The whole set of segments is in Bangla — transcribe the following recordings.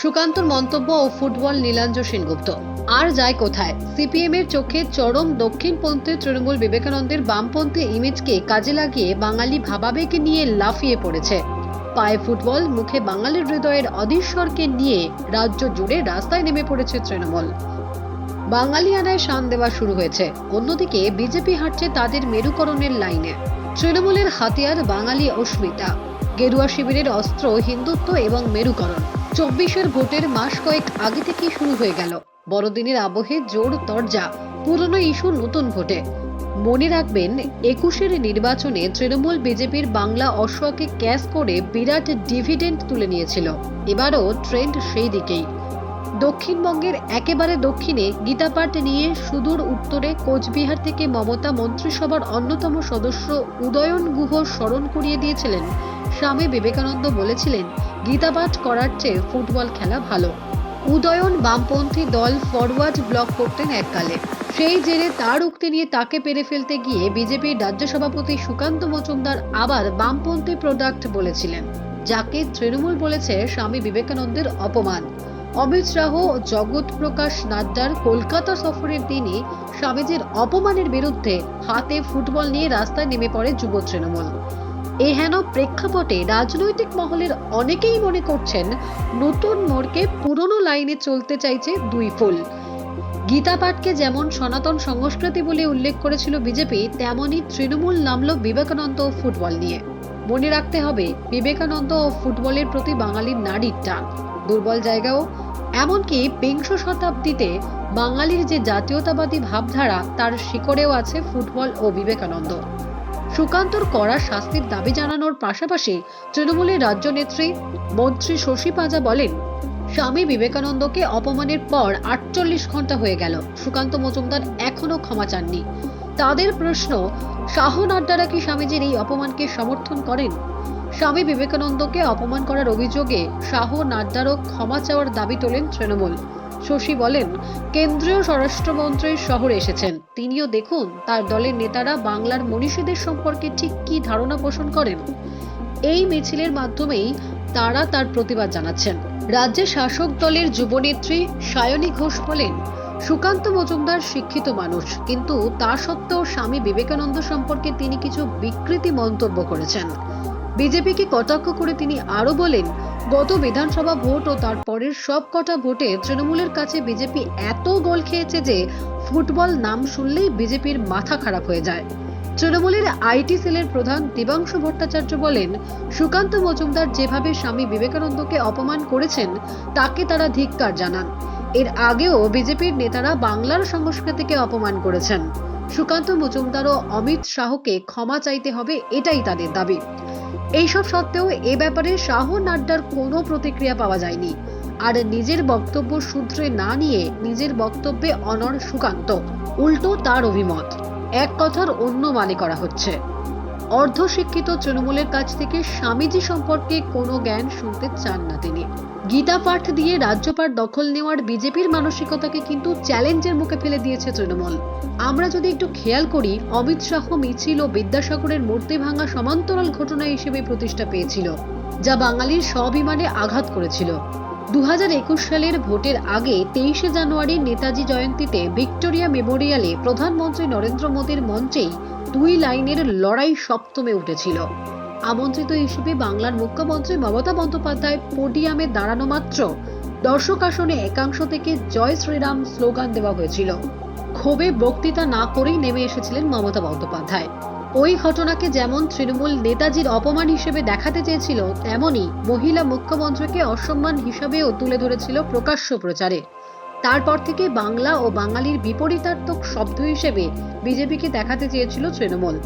সুকান্তর মন্তব্য ও ফুটবল নীলাঞ্জ সেনগুপ্ত। আর যায় কোথায়? সিপিএম এর চোখে চরম দক্ষিণপন্থী তৃণমূল বিবেকানন্দের বামপন্থী ইমেজকে কাজে লাগিয়ে বাঙালি ভাবাবেগে নিয়ে লাফিয়ে পড়েছে। পায়ে ফুটবল, মুখে বাঙালির হৃদয়ের অধীশ্বরকে নিয়ে রাজ্য জুড়ে রাস্তায় নেমে পড়েছে তৃণমূল। বাঙালিয়ানায় শান দেওয়া শুরু হয়েছে। অন্যদিকে বিজেপি হাঁটছে তাদের মেরুকরণের লাইনে। তৃণমূলের হাতিয়ার বাঙালি অস্মিতা। গেরুয়া শিবিরের অস্ত্র, হিন্দুত্ব এবং মেরুকরণ। চব্বিশের ভোটের মাস কয়েক আগে থেকেই শুরু হয়ে গেল। বড়দিনের আবহে জোর তরজা, পুরনো ইস্যু নতুন ভোটে। মনে রাখবেন, একুশের নির্বাচনে তৃণমূল বিজেপির বাংলা অশ্বকে ক্যাশ করে বিরাট ডিভিডেন্ড তুলে নিয়েছিল। এবারও ট্রেন্ড সেই দিকেই। দক্ষিণবঙ্গের একেবারে দক্ষিণে গীতাপাঠ নিয়ে সুদূর উত্তরে কোচবিহার থেকে মমতা মন্ত্রিসভার অন্যতম সদস্য উদয়ন গুহ স্মরণ করিয়ে দিয়েছিলেন। স্বামী বিবেকানন্দ বলেছিলেন, গীতাপাঠ করার চেয়ে ফুটবল খেলা ভালো। উদয়ন বামপন্থী দল ফরওয়ার্ড ব্লক করতেন এককালে। সেই জেরে তার উক্তি নিয়ে তাকে পেরে ফেলতে গিয়ে বিজেপির রাজ্য সভাপতি সুকান্ত মজুমদার আবার বামপন্থী প্রোডাক্ট বলেছিলেন, যাকে তৃণমূল বলেছে স্বামী বিবেকানন্দের অপমান। অমিত শাহ ও জগৎ প্রকাশ নাড্ডার কলকাতা সফরের দিনই স্বামীজির অপমানের বিরুদ্ধে হাতে ফুটবল নিয়ে রাস্তায় নেমে পড়ে যুব তৃণমূল। এই হেন প্রেক্ষাপটে রাজনৈতিক মহলের অনেকেই মনে করছেন, নতুন মোড়কে পুরনো লাইনে চলতে চাইছে দুই ফুল। গীতা পাঠকে যেমন সনাতন সংস্কৃতি বলে উল্লেখ করেছিল বিজেপি, তেমনই তৃণমূল নামল বিবেকানন্দ ও ফুটবল নিয়ে। মনে রাখতে হবে, বিবেকানন্দ ও ফুটবলের প্রতি বাঙালির নারীর টান। দুর্বল জায়গাও এমনকি বিংশ শতাব্দীতে বাঙালির যে জাতীয়তাবাদী ভাবধারা, তার শিকড়েও আছে ফুটবল ও বিবেকানন্দ। সুকান্তর কড়া শাস্তির দাবি জানানোর পাশাপাশি তৃণমূলের রাজ্য নেত্রী মন্ত্রী শশী পাজা বলেন, স্বামী বিবেকানন্দকে অপমানের পর আটচল্লিশ ঘণ্টা হয়ে গেল। সুকান্ত মজুমদার এখনও ক্ষমা চাননি। তাদের প্রশ্ন, শাহ নাড্ডারা কি স্বামীজির এই অপমানকে সমর্থন করেন? স্বামী বিবেকানন্দকে অপমান করার অভিযোগে শাহ নাড্ডারও ক্ষমা চাওয়ার দাবি তোলেন তৃণমূল। শশী বলেন, কেন্দ্রীয় স্বরাষ্ট্রমন্ত্রী শহরে এসেছেন। তিনিও দেখুন, তার দলের নেতারা বাংলার মনীষীদের সম্পর্কে ঠিক কি ধারণা পোষণ করেন। এই মিছিলের মাধ্যমেই তারা তার প্রতিবাদ জানাচ্ছেন। রাজ্যের শাসক দলের যুবনেত্রী সায়নী ঘোষ বলেন, সুকান্ত মজুমদার শিক্ষিত মানুষ, কিন্তু তা সত্ত্বেও স্বামী বিবেকানন্দ সম্পর্কে তিনি কিছু বিকৃতি মন্তব্য করেছেন। বিজেপিকে কটাক্ষ করে তিনি আরও বলেন, গত বিধানসভা ভোট ও তার পরের সব কটা ভোটে তৃণমূলের কাছে বিজেপি এত গোল খেয়েছে যে ফুটবল নাম শুনলেই বিজেপির মাথা খারাপ হয়ে যায়। তৃণমূলের আইটি সেলের প্রধান দেবাংশু ভট্টাচার্য বলেন, সুকান্ত মজুমদার যেভাবে স্বামী বিবেকানন্দকে অপমান করেছেন, তাকে তারা ধিক্কার জানান। এর আগেও বিজেপির নেতারা বাংলার সংস্কৃতিকে অপমান করেছেন। সুকান্ত মজুমদার ও অমিত শাহকে ক্ষমা চাইতে হবে এটাই তাদের দাবি। এইসব সত্ত্বেও এ ব্যাপারে শাহ নাড্ডার কোনো প্রতিক্রিয়া পাওয়া যায়নি। আর নিজের বক্তব্য সূত্রে না নিয়ে নিজের বক্তব্যে অনর সুকান্ত, উল্টো তার অভিমত। এক কথার অন্য মানে করা হচ্ছে। অর্ধশিক্ষিত তৃণমূলের কাছ থেকে স্বামীজি সম্পর্কে কোনো জ্ঞান শুনতে চান না তিনি। গীতা পাঠ দিয়ে রাজ্যপাঠ দখল নেওয়ার বিজেপির মানসিকতাকে কিন্তু চ্যালেঞ্জের মুখে ফেলে দিয়েছে তৃণমূল। আমরা যদি একটু খেয়াল করি, অমিত শাহ মিছিল ও বিদ্যাসাগরের মূর্তি ভাঙা সমান্তরাল ঘটনা হিসেবে প্রতিষ্ঠা পেয়েছিল, যা বাঙালির স্বাভিমানে আঘাত করেছিল। দু হাজার একুশ সালের ভোটের আগে তেইশে জানুয়ারি নেতাজি জয়ন্তীতে ভিক্টোরিয়া মেমোরিয়ালে প্রধানমন্ত্রী নরেন্দ্র মোদীর মঞ্চেই দুই লাইনের লড়াই সপ্তমে উঠেছিল। আমন্ত্রিত হিসেবে বাংলার মুখ্যমন্ত্রী মমতা বন্দ্যোপাধ্যায় পোডিয়ামে দাঁড়ানো মাত্র। দর্শক আসনে একাংশ থেকে জয় শ্রীরাম স্লোগান দেওয়া হয়েছিল। ক্ষোভে বক্তৃতা না করেই নেমে এসেছিলেন মমতা বন্দ্যোপাধ্যায়। ওই ঘটনাকে যেমন তৃণমূল নেতাজির অপমান হিসেবে দেখাতে চেয়েছিল, তেমনি মহিলা মুখ্যমন্ত্রীকে অসম্মান হিসাবেও তুলে ধরেছিল প্রকাশ্য প্রচারে। তারপর থেকে বাংলা ও বাঙালির বিপরীতার্থক শব্দ হিসেবে বিজেপিকে দেখাতে চেয়েছিল তৃণমূল।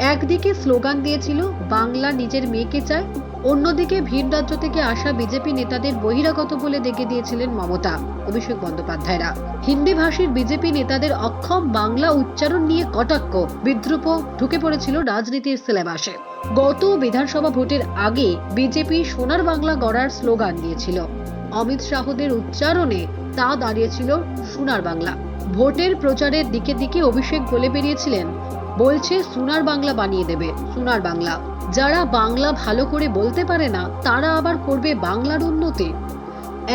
একদিকে স্লোগান দিয়েছিল, বাংলা নিজের মেয়েকে চায়। অন্যদিকে ভিন রাজ্য থেকে আসা বিজেপি নেতাদের বহিরাগত বলে দেখে দিয়েছিলেন মমতা, অভিষেক বন্দ্যোপাধ্যায়রা। হিন্দি ভাষীর বিজেপি নেতাদের অক্ষম বাংলা উচ্চারণ নিয়ে কটাক্ষ বিদ্রুপ ঢুকে পড়েছিল রাজনীতির সিলেবাসে। গত বিধানসভা ভোটের আগে বিজেপি সোনার বাংলা গড়ার স্লোগান দিয়েছিল। অমিত শাহদের উচ্চারণে তা দাঁড়িয়েছিল সোনার বাংলা। ভোটের প্রচারের দিকে দিকে অভিষেক বলে বেরিয়েছিলেন বলছে সোনার বাংলা বানিয়ে দেবে, সোনার বাংলা। যারা বাংলা ভালো করে বলতে পারে না, তারা আবার করবে বাংলার উন্নতি।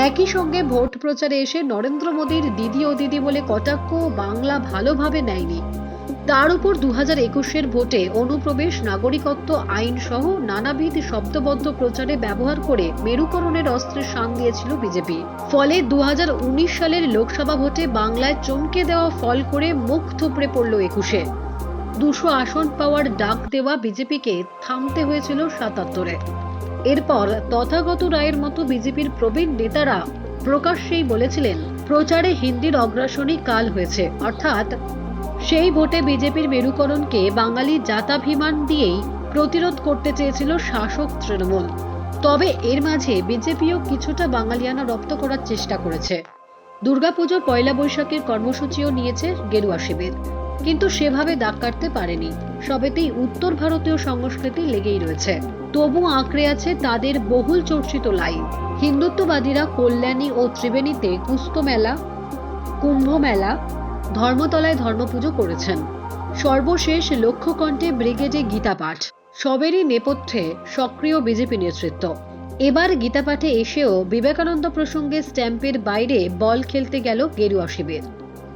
একই সঙ্গে ভোট প্রচারে এসে নরেন্দ্র মোদীর দিদি ও দিদি বলে কটাক্ষ বাংলা ভালোভাবে নেয়নি। তার উপর দু হাজার একুশের ভোটে অনুপ্রবেশ, নাগরিকত্ব আইন সহ নানাবিধ শব্দবদ্ধ প্রচারে ব্যবহার করে মেরুকরণের অস্ত্রের শান দিয়েছিল বিজেপি। ফলে দু হাজার উনিশ সালের লোকসভা ভোটে বাংলায় চমকে দেওয়া ফল করে মুখ থুপড়ে পড়ল একুশে। দুশো আসন পাওয়ার ডাক দেওয়া বিজেপিকে থামতে হয়েছিল সাতাত্তরে এরপর তথাগত রায়ের মতো বিজেপির প্রবীণ নেতারা প্রকাশ্যেই বলেছিলেন, প্রচারে হিন্দির অগ্রাসনই কাল হয়েছে। অর্থাৎ সেই ভোটে বিজেপির মেরুকরণকে বাঙালি জাতাভিমান দিয়েই প্রতিরোধ করতে চেয়েছিল শাসক তৃণমূল। তবে এর মাঝে বিজেপিও কিছুটা বাঙালিয়ানা রপ্ত করার চেষ্টা করেছে। দুর্গাপুজো পয়লা বৈশাখের কর্মসূচিও নিয়েছে গেরুয়া শিবির। কিন্তু সেভাবে দাগ কাটতে পারেনি। সবেতেই উত্তর ভারতীয় সংস্কৃতি লেগেই রয়েছে। তবু আঁকড়ে আছে তাদের বহুল চর্চিত লাইন। হিন্দুত্ববাদীরা কল্যাণী ও ত্রিবেণীতে কুস্ত মেলা, কুম্ভ মেলা, ধর্মতলায় ধর্মপুজো করেছেন। সর্বশেষ লক্ষ্যকণ্ঠে ব্রিগেডে গীতা পাঠ সবেরই নেপথ্যে সক্রিয় বিজেপি নেতৃত্ব। এবার গীতা পাঠে এসেও বিবেকানন্দ প্রসঙ্গে স্ট্যাম্পের বাইরে বল খেলতে গেল গেরুয়া শিবির।